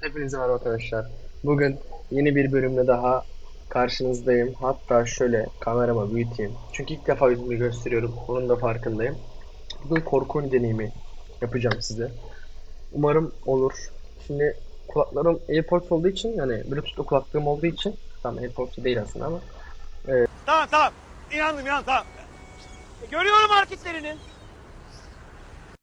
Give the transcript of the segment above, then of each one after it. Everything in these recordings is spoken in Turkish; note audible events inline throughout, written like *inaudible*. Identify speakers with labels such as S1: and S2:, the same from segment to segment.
S1: Hepinize merhaba arkadaşlar. Bugün yeni bir bölümle daha karşınızdayım. Hatta şöyle kameramı büyüteyim. Çünkü ilk defa yüzümü gösteriyorum. Onun da farkındayım. Bugün korku oyunu deneyimi yapacağım size. Umarım olur. Şimdi kulaklarım AirPods olduğu için yani Bluetooth'lu kulaklığım olduğu için tam AirPods değil aslında ama
S2: Tamam tamam. İnandım inandım tamam. E, Görüyorum hareketlerini.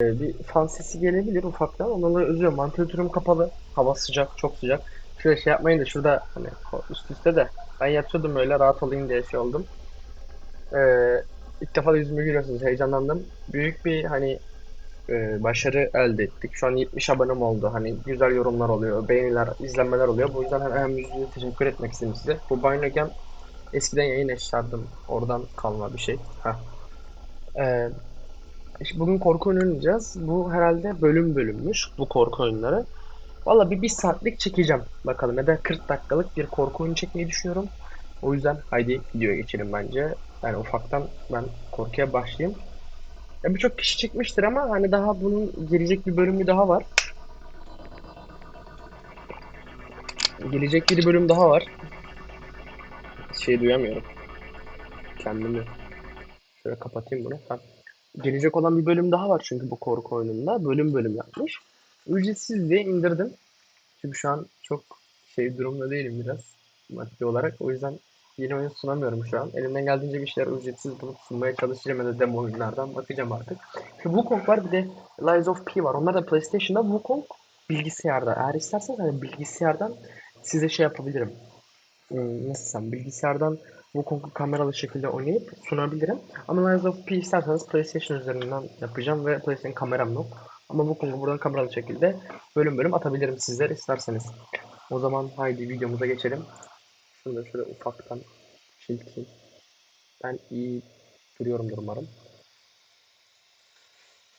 S1: E, bir fan sesi gelebilir ufaktan. Onları özlüyorum. Vantilatörüm kapalı. Hava sıcak, çok sıcak. Şöyle şey yapmayın da şurada hani üst üste de ben yatıyordum öyle rahat olayım diye şey oldum. Ee, ilk defa da yüzümü görüyorsunuz. Heyecanlandım. Büyük bir hani e, başarı elde ettik. Şu an 70 abonem oldu. Hani güzel yorumlar oluyor, beğeniler, izlenmeler oluyor. Bu yüzden hemen yüzüne teşekkür etmek istedim size. Bu Binocam eskiden yayın açardım. Oradan kalma bir şey. Heh. Ee, bugün korku oyunu oynayacağız. Bu herhalde bölüm bölümmüş bu korku oyunları. Valla bir, bir saatlik çekeceğim bakalım ya da 40 dakikalık bir korku oyunu çekmeyi düşünüyorum. O yüzden haydi videoya geçelim bence. Yani ufaktan ben korkuya başlayayım. Ya birçok kişi çekmiştir ama hani daha bunun gelecek bir bölümü daha var. Gelecek bir bölüm daha var. Şey duyamıyorum. Kendimi şöyle kapatayım bunu. Ha. Gelecek olan bir bölüm daha var çünkü bu korku oyununda. Bölüm bölüm yapmış. Ücretsiz diye indirdim. Çünkü şu an çok şey durumda değilim biraz maddi olarak. O yüzden yeni oyun sunamıyorum şu an. Elimden geldiğince bir şeyler ücretsiz bulup sunmaya çalışacağım ya da demo oyunlardan bakacağım artık. Şu Wukong var bir de Lies of P var. Onlar da PlayStation'da Wukong bilgisayarda. Eğer isterseniz hani bilgisayardan size şey yapabilirim. Hmm, nasıl desem bilgisayardan Wukong'u kameralı şekilde oynayıp sunabilirim. Ama Lies of P isterseniz PlayStation üzerinden yapacağım ve PlayStation kameram yok. Ama Wukong'u buradan kameralı şekilde bölüm bölüm atabilirim sizler isterseniz. O zaman haydi videomuza geçelim. Şunu da şöyle ufaktan çilteyim. Ben iyi duruyorumdur umarım.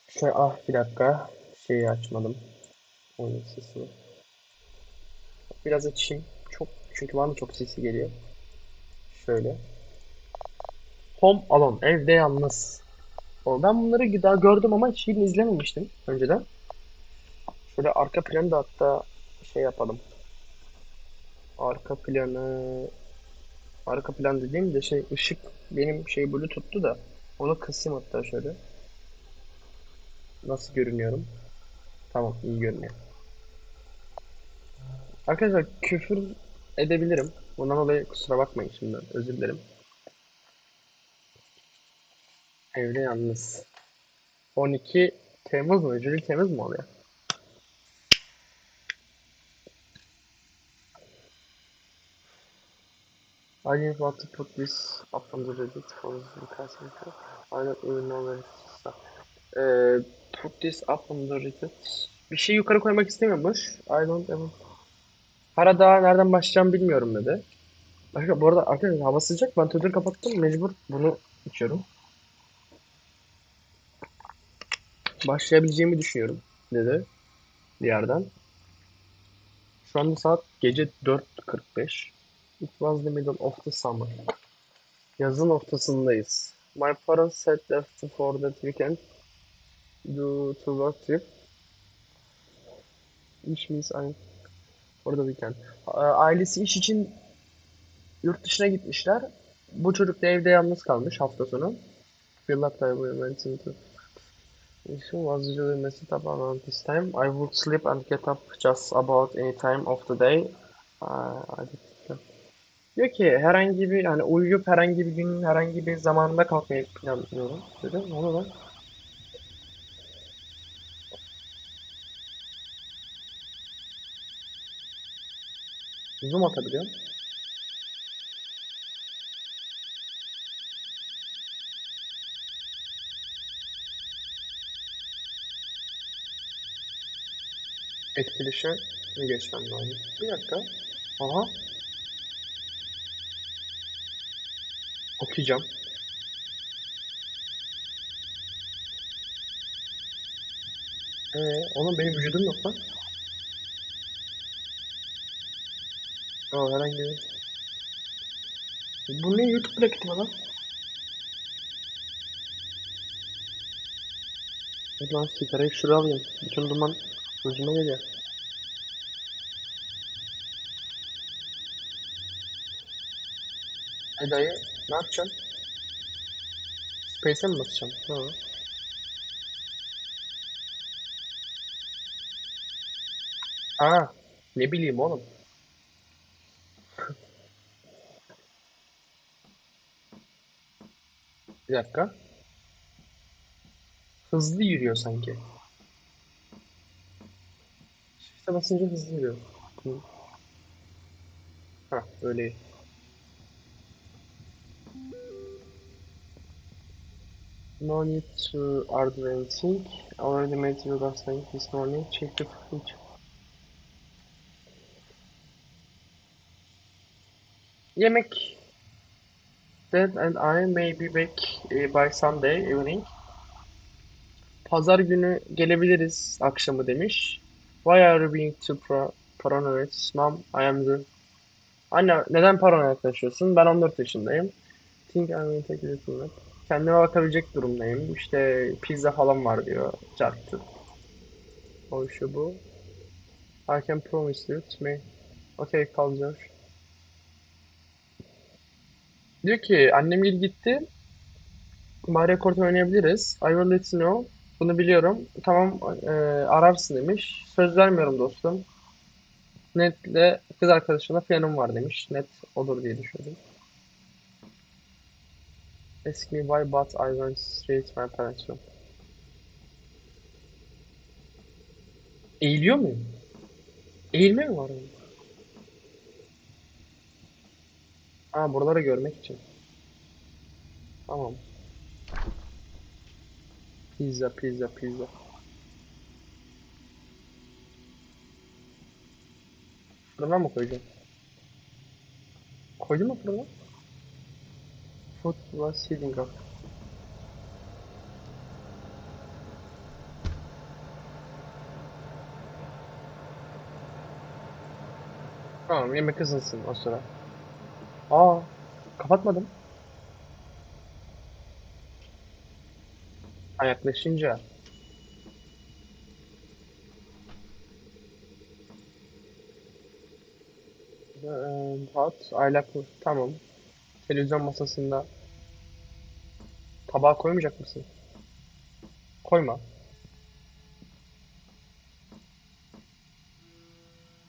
S1: Şöyle ah bir dakika. Şeyi açmadım. Oyun sesini. Biraz açayım. Çok çünkü bana çok sesi geliyor. Şöyle. Home Alone. Evde yalnız. Ben bunları daha gördüm ama hiçbirini izlememiştim önceden. Şöyle arka planı da hatta şey yapalım. Arka planı arka plan dediğim de şey ışık benim şey Bluetooth'tu da onu kısayım hatta şöyle. Nasıl görünüyorum? Tamam iyi görünüyor. Arkadaşlar küfür edebilirim. Bundan dolayı kusura bakmayın şimdi özür dilerim. Evde yalnız. 12 Temmuz mu? Jüri Temmuz mu oluyor? I didn't want to put this up on the Reddit for the customer. I don't even know where it's stuck. Ee, put this up on the Reddit. Bir şey yukarı koymak istemiyormuş. I don't ever. Para daha nereden başlayacağım bilmiyorum dedi. Başka, bu arada arkadaşlar hava sıcak. Ben tüdür kapattım. Mecbur bunu içiyorum. Başlayabileceğimi düşünüyorum dedi. Bir yerden. Şu anda saat gece 4.45. It was the middle of the summer. Yazın ortasındayız. My parents said left for that weekend due to work trip. Which means I'm for the weekend. A- Ailesi iş için yurt dışına gitmişler. Bu çocuk da evde yalnız kalmış hafta sonu. Feel like I went into Mission was usually messed up around this time. I would sleep and get up just about any time of the day. I did- Diyor ki herhangi bir hani uyuyup herhangi bir gün herhangi bir zamanda kalkmayı planlıyorum dedi. Ne oldu Zoom atabiliyorum. Etkileşime geçmem lazım. Bir dakika. Aha. Okuyacağım. Ee, onun benim vücudum yok lan. Tamam herhangi bir. Bu ne YouTube bırakıtı lan? Lan sigarayı şuraya alayım. Bütün duman gözüme geliyor. E dayı ne yapacaksın? Space'e mi basacaksın? Hı. Aa, ne bileyim oğlum. Bir dakika. Hızlı yürüyor sanki. Shift'e basınca hızlı yürüyor. Ha, öyle. No need to order anything. Already made your last night this morning. Check the fridge. Yemek. Dad and I may be back eh, by Sunday evening. Pazar günü gelebiliriz akşamı demiş. Why are you being too pro paranoid? Mom, I am the... Anne neden paranoya yaklaşıyorsun? Ben 14 yaşındayım. Think I'm to take nap. Kendime bakabilecek durumdayım. İşte pizza falan var diyor. Carttı. O şu bu. I can promise you to me. Okay, George. Diyor ki annem il gitti. Mario Kart oynayabiliriz. I will let you know. Bunu biliyorum. Tamam e, ararsın demiş. Söz vermiyorum dostum. Net'le kız arkadaşımla planım var demiş. Net olur diye düşündüm. Ask me why but I went straight my parents room. Eğiliyor muyum? Eğilme mi var orada? Aa buraları görmek için. Tamam. Pizza, pizza, pizza. Fırına mı koyacağım? Koydun mu fırına? Food was heating up. Tamam yemek ısınsın o sıra. Aa kapatmadım. Ha, yaklaşınca. Eee, hot, aylak Tamam. Televizyon masasında tabağa koymayacak mısın? Koyma.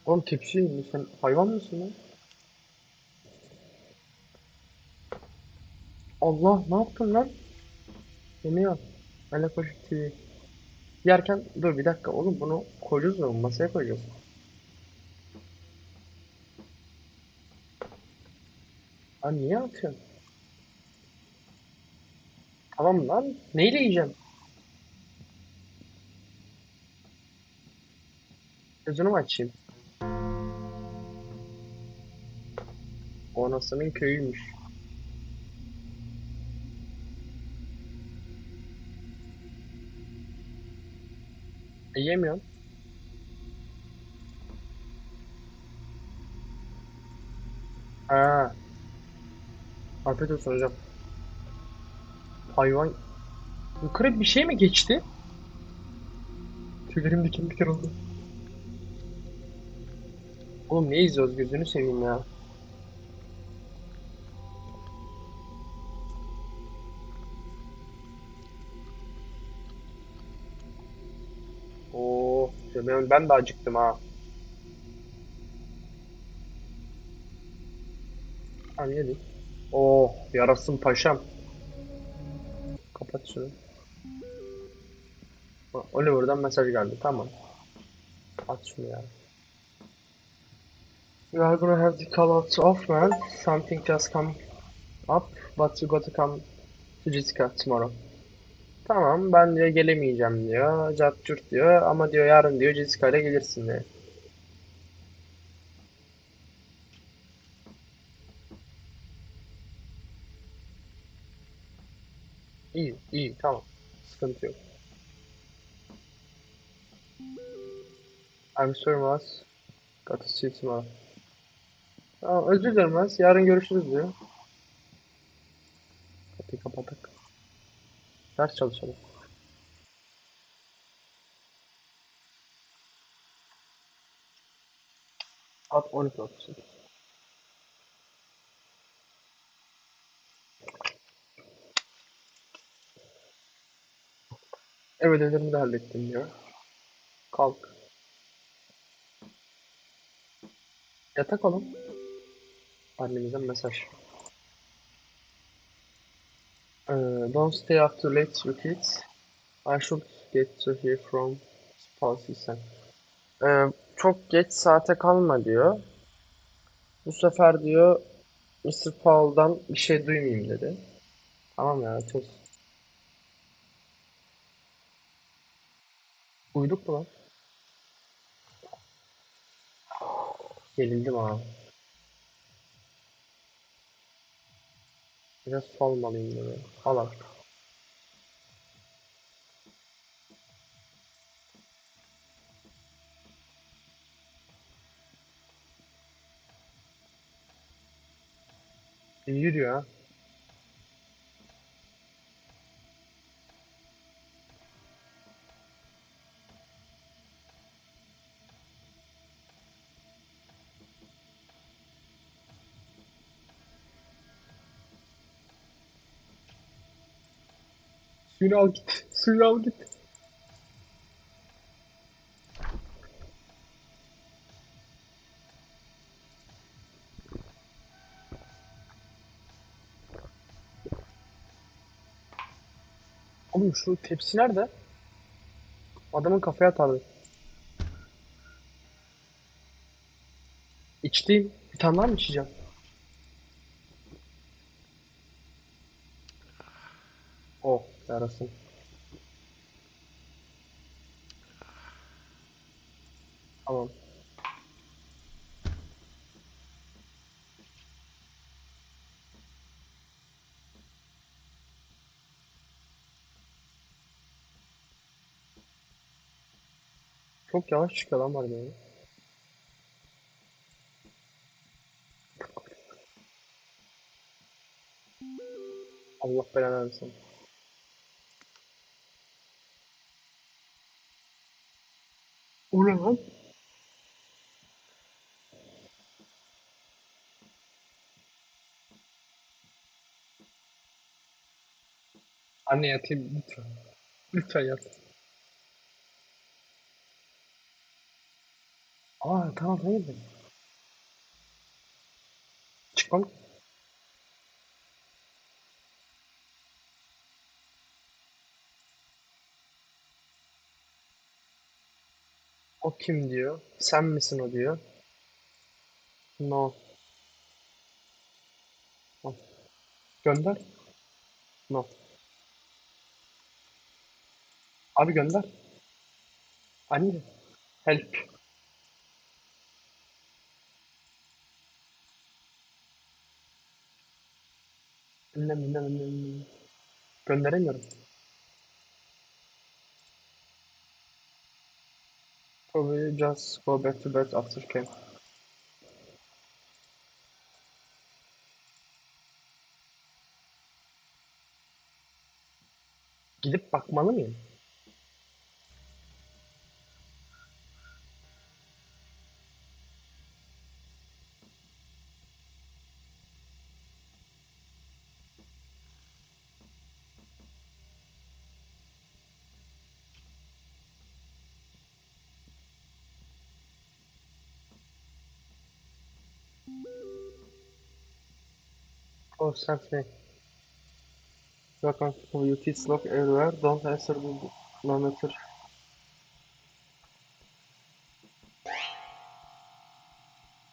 S1: Oğlum tepsi mi? Sen hayvan mısın lan? Allah ne yaptın lan? Yemeği al. Hoşuk TV. Yerken dur bir dakika oğlum bunu koyacağız mı? Masaya koyacağız. Aa niye atıyorsun? Tamam lan. Neyle yiyeceğim? Gözünü mü açayım? O anasının köyüymüş. E, yemiyorum. Ha, afiyet olsun hocam. Hayvan yukarı bir şey mi geçti? Tüylerim diken diken oldu. Oğlum ne izliyoruz gözünü seveyim ya. Oo, ben, de acıktım ha. Tamam yedik. Oh, yarasın paşam. Kapat şunu. Oliver'dan mesaj geldi. Tamam. At şunu ya. You are gonna have the callouts off man. Something just come up, but you gotta come to Jessica tomorrow. Tamam ben diyor gelemeyeceğim diyor. Cart curt diyor ama diyor yarın diyor Jessica ile gelirsin diyor. İyi iyi tamam. Sıkıntı yok. I'm sorry Mas. You tomorrow. Tamam özür dilerim Mas. Yarın görüşürüz diyor. Kapıyı kapatık. Ders çalışalım. Saat 12.38. Ev ödevlerimi de hallettim diyor. Kalk. Yatak alın. Annemizden mesaj. Ee, don't stay up too late with kids. I should get to hear from spouse sen. Ee, çok geç saate kalma diyor. Bu sefer diyor Mr. Paul'dan bir şey duymayayım dedi. Tamam ya çöz. Uyuduk mu lan? Gerildim ha. Biraz su almalıyım dedi. Al al. İyi yürüyor ha. Suyunu al git. Suyunu al git. Oğlum şu tepsi nerede? Adamın kafaya atardı. İçtiğim. Bir tane daha mı içeceğim? Yarasın. Tamam. Çok yavaş çıkıyor lan var böyle. Allah belanı versin. O? Anne yatayım lütfen. Lütfen yat. Aa tamam hayırdır. Çıkmam. O kim diyor? Sen misin o diyor. No. Al. Gönder. No. Abi gönder. Anne. Help. Annem, annem, annem. Gönderemiyorum. Probably just go back to bed after camp. Gidip bakmalı mıyım? Oh, something. Welcome to you kids look everywhere. Don't answer the matter.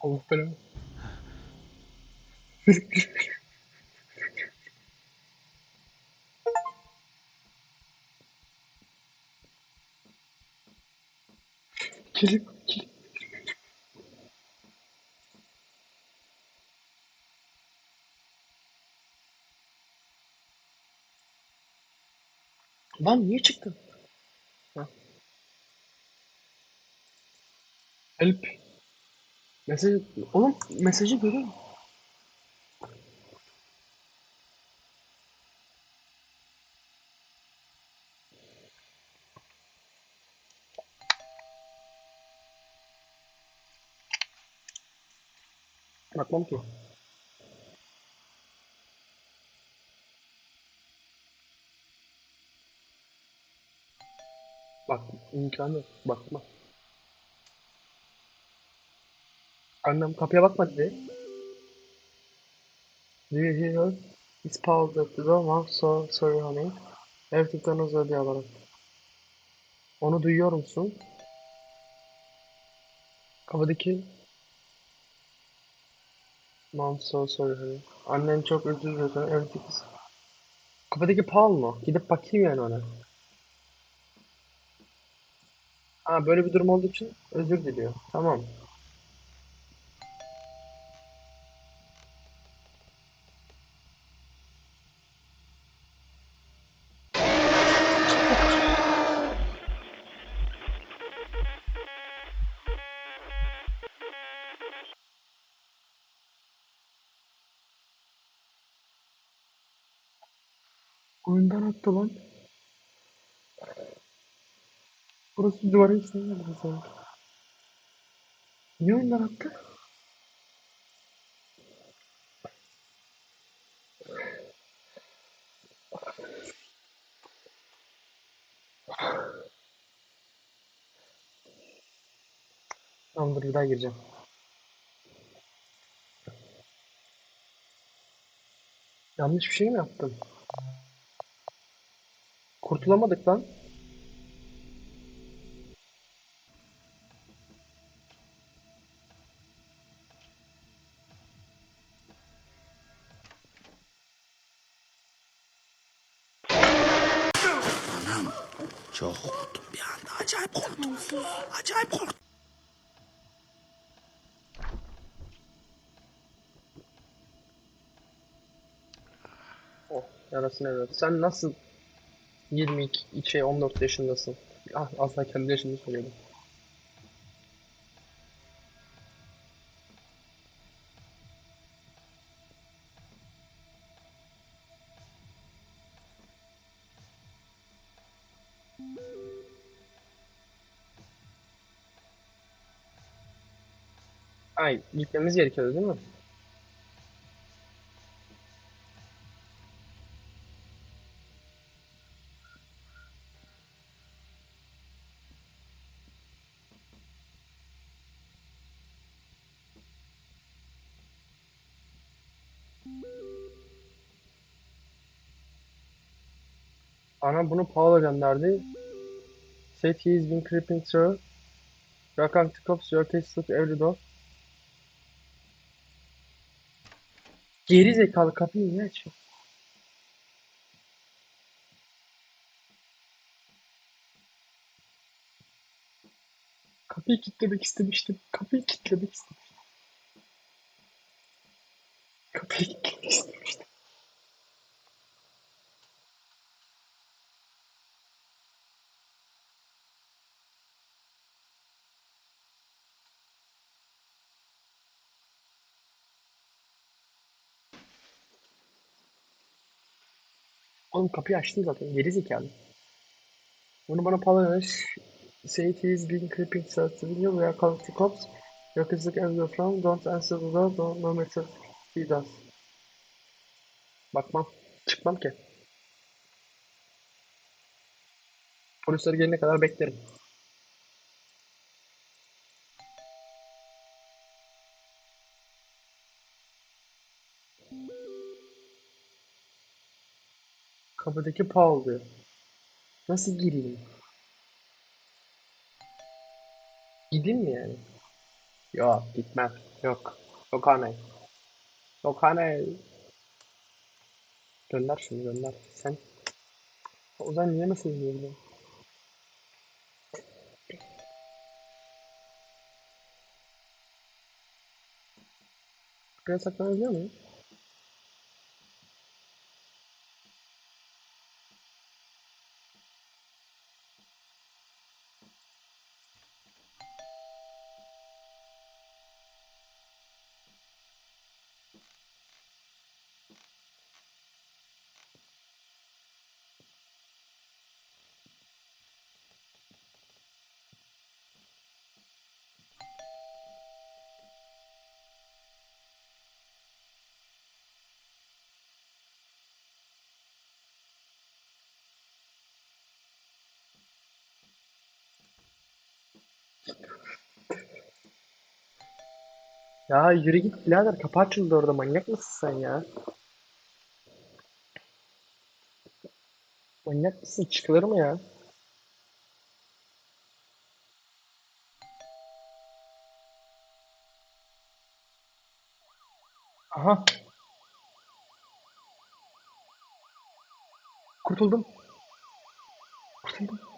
S1: Allah belanı. Gelin, çıktın? Ha. Help. Mesaj... Oğlum mesajı görüyor musun? İmkanı yok. Bakma. Annem kapıya bakma dedi. Do you hear? It's Paul at the door. Mom, so sorry honey. Everything'den özür dilerim. Onu duyuyor musun? Kapıdaki Mom, so sorry honey. Annen çok özür dilerim. İs... Kapıdaki Paul mu? Gidip bakayım yani ona. Ha böyle bir durum olduğu için özür diliyor. Tamam. Oyundan attı lan. Burası duvara hiç değmedi sanki. Niye oyundan attı? Tamamdır bir daha gireceğim. Yanlış bir şey mi yaptım? Kurtulamadık lan.
S3: Çok korktum bir anda. Acayip korktum. Acayip korktum.
S1: Oh yarasın evlat. Sen nasıl 22 şey 14 yaşındasın? Ah, aslında kendi yaşını söylüyordum. Ay gitmemiz gerekiyordu değil mi? Ana bunu Paula gönderdi. Said he's been creeping through. Your to cops, your case every door. Geri zekalı kapıyı niye açıyor? Kapıyı kilitlemek istemiştim. Kapıyı kilitlemek istemiştim. Kapıyı kilitlemek istemiştim. Oğlum kapıyı açtım zaten. Geri zekalı. Bunu bana Paula Say he's been creeping through the. We are calling the cops. Your kids look everywhere from. Don't answer the door. Don't no matter he does. Bakmam. Çıkmam ki. Polisler gelene kadar beklerim. Kapıdaki Paul diyor. Nasıl gireyim? Gideyim mi yani? Yok gitmem. Yok. Yok anne. Yok anne. Gönder şunu gönder. Sen Ozan niye mesaj yazıyor? Buraya saklanabiliyor muyum? Ya yürü git birader kapı açıldı orada manyak mısın sen ya? Manyak mısın çıkılır mı ya? Aha. Kurtuldum. Kurtuldum.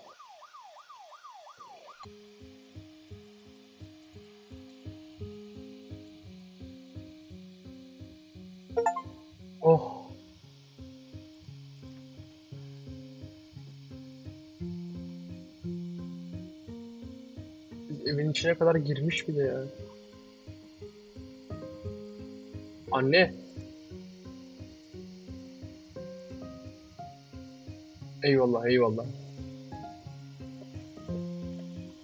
S1: İçine kadar girmiş bir de ya. Anne. Eyvallah eyvallah.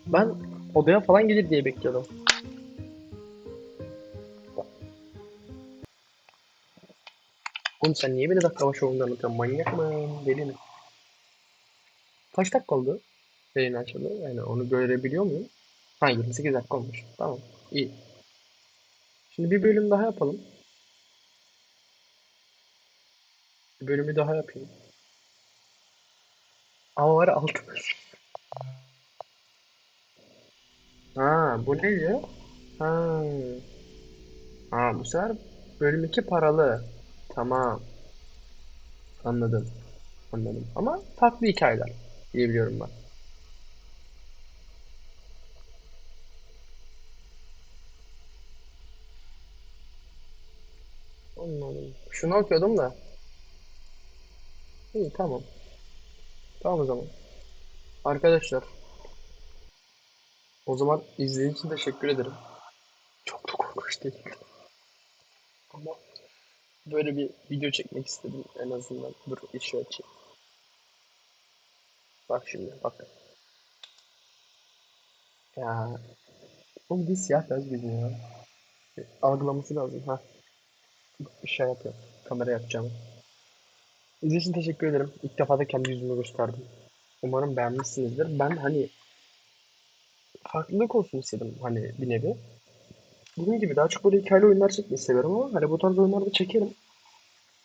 S1: Ben odaya falan gelir diye bekliyordum. Oğlum sen niye beni dakika başı oyundan anlatıyorsun? Manyak mı? Deli mi? Kaç dakika oldu? Yayın açıldı. Yani onu görebiliyor muyum? Ha 28 dakika olmuş. Tamam. iyi. Şimdi bir bölüm daha yapalım. Bir bölümü daha yapayım. Ama var ya altı. Ha bu neydi? Ha. Ha bu sefer bölüm 2 paralı. Tamam. Anladım. Anladım. Ama farklı hikayeler diyebiliyorum ben. Anladım. Şunu okuyordum da. İyi tamam. Tamam o zaman. Arkadaşlar. O zaman izlediğiniz için teşekkür ederim. Çok da korkunç değil. Ama böyle bir video çekmek istedim en azından. Dur işi açayım. Bak şimdi bak. Ya bu bir siyah beyaz ya. Algılaması lazım ha. Şey yapıyorum. Kamera yapacağım. İzlediğiniz teşekkür ederim. İlk defa da kendi yüzümü gösterdim. Umarım beğenmişsinizdir. Ben hani farklılık olsun istedim hani bir nevi. Dediğim gibi daha çok böyle hikayeli oyunlar çekmeyi seviyorum ama hani bu tarz oyunları da çekerim.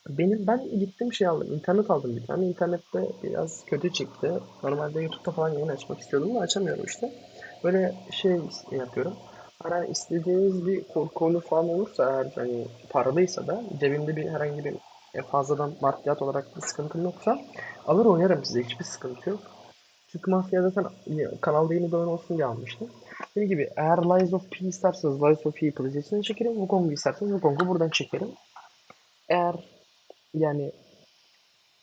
S1: Benim ben gittim şey aldım. internet aldım bir tane. İnternette biraz kötü çıktı. Normalde YouTube'da falan yayın açmak istiyordum ama açamıyorum işte. Böyle şey yapıyorum. Hani istediğiniz bir oyunu falan olursa eğer hani paralıysa da cebimde bir herhangi bir e, fazladan maddiyat olarak bir sıkıntım yoksa alır oynarım size hiçbir sıkıntı yok. Çünkü Mafya zaten kanalda yeni bir olsun diye almıştım. Dediğim gibi eğer Lies of P isterseniz Lies of P'yi PlayStation'da çekerim. Wukong'u isterseniz Wukong'u buradan çekerim. Eğer yani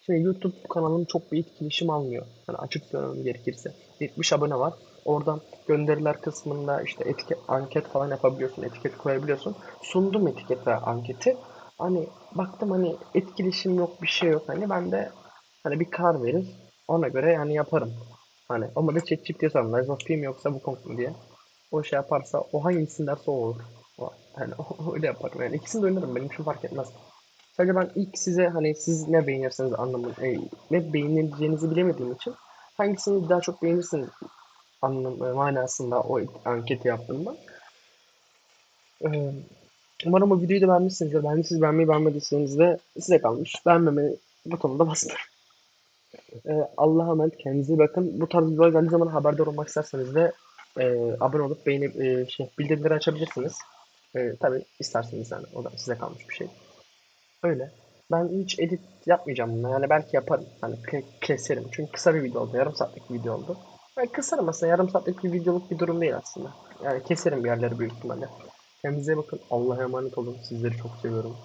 S1: şimdi YouTube kanalım çok bir etkileşim almıyor. Hani açık söylemem gerekirse. 70 abone var. Oradan gönderiler kısmında işte etiket, anket falan yapabiliyorsun. Etiket koyabiliyorsun. Sundum etikete anketi. Hani baktım hani etkileşim yok bir şey yok. Hani ben de hani bir karar verir. Ona göre yani yaparım. Hani ama da. Lies of P mi yoksa Wukong mu diye. O şey yaparsa o hangisini derse o olur. O, hani *laughs* öyle yaparım. Yani ikisini de oynarım. Benim için fark etmez. Sadece ben ilk size hani siz ne beğenirsiniz anlamı, e, ne beğeneceğinizi bilemediğim için hangisini daha çok beğenirsiniz anlam e, manasında o anketi yaptım ben. Ee, umarım o videoyu da beğenmişsinizdir. Bence siz beğenmeyi beğenmediyseniz de size kalmış. Beğenmeme butonuna basın. Ee, Allah'a emanet kendinize bakın. Bu tarz videolar geldiği zaman haberdar olmak isterseniz de e, abone olup beğenip e, şey, bildirimleri açabilirsiniz. E, tabii isterseniz yani o da size kalmış bir şey. Öyle. Ben hiç edit yapmayacağım bunu. Yani belki yaparım. Hani ke- keserim. Çünkü kısa bir video oldu. Yarım saatlik bir video oldu. Ben kısarım aslında. Yarım saatlik bir videoluk bir durum değil aslında. Yani keserim bir yerleri büyük ihtimalle. Kendinize bakın. Allah'a emanet olun. Sizleri çok seviyorum.